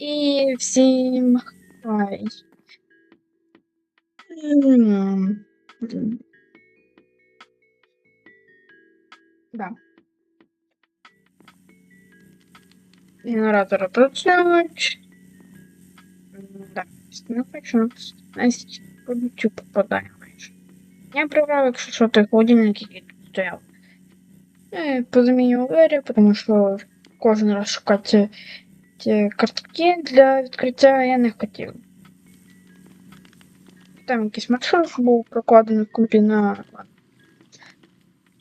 І всім хай. Да. Генератори працюють. Да, не хочу. Настя, по YouTube попадає майже. Я прибрав, якщо що, той холодильник, який тут стояв. Позамінював двері, тому що кожен раз шукати картки для відкриття я не хотів. Там якийсь маршрут був прокладений в компі на.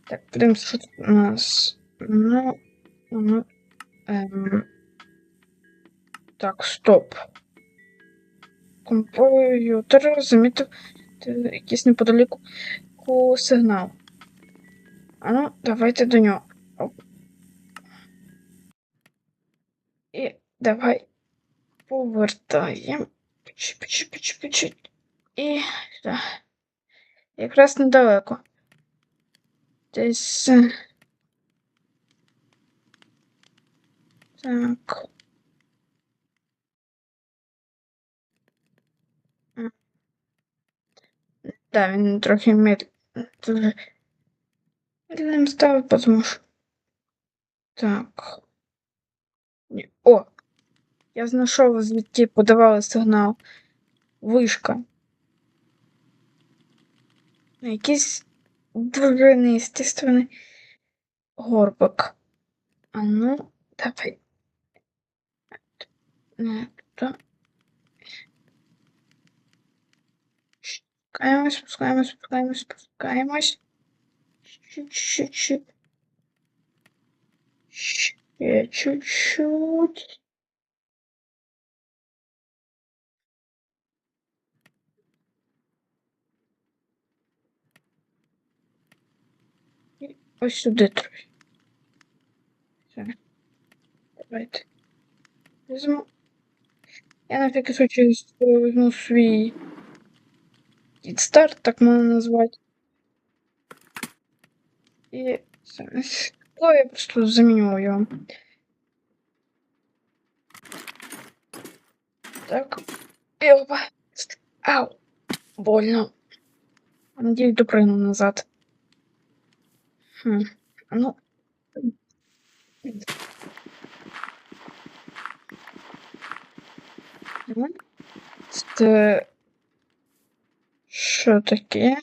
Так, подивимося, що тут у нас. Ну. ну ем... Так, стоп. Комп'ютер замітив якийсь неподалеку сигнал. А ну, давайте до нього. Оп. І давай повертаємо. І да. якраз недалеко. Десь. Так. Да, він трохи медленним став, тому що. Так. О! Я знайшов, звідки подавали сигнал. Вишка. Якийсь дуже неестественний горбик. А ну, давай. Не, то. Спускаємось, спускаємось, спускаємось, спускаємось. Чуть-чуть. Чуть-чуть. ось сюди трохи. Все. Давайте. Візьму. Я на всякий случай візьму свій старт, так можна назвати. І зараз. Ну, я просто заміню його. Так. І опа. Ау. Больно. Надеюсь, допрыгну назад. Хм. Ну. Це... Що таке?